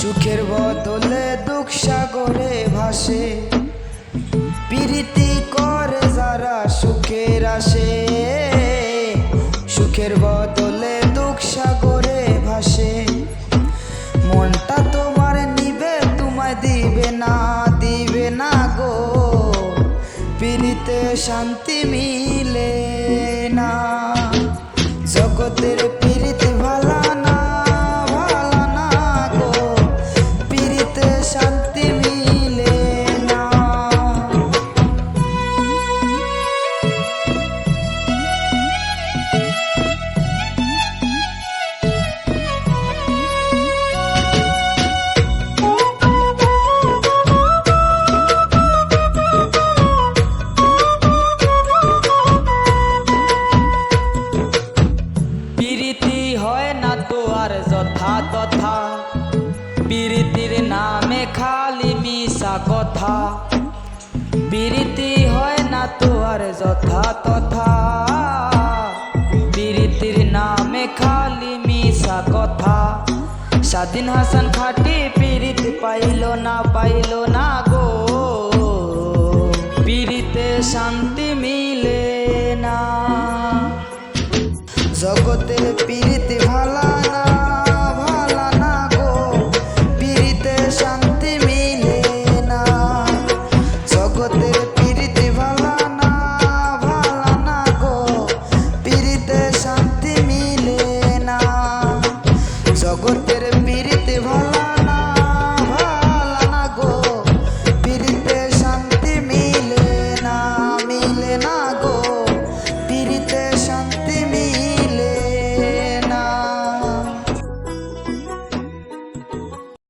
সুখের বদলে দুঃখ সাগরে ভাসে। প্রীতি করে যারা সুখের আসে। সুখের বদলে দুঃখ সাগরে ভাসে। মনটা তোমার নিবে, তোমায় দিবে না দিবে না গো। পিড়িতে শান্তি মিলে না। জগতের পিড়িতে ভালা প্রীতির নামে খালি মিশা কথা। প্রীতি হয় না তো আর যথা তথা। প্রীতির নামে খালি মিশা কথা। স্বাধীন হাসান খাটি পীড়িত পাইল না পাইল না গো। পীড়িতে শান্তি মিলে না। জগতের পীড়িত ভালা না। জগতে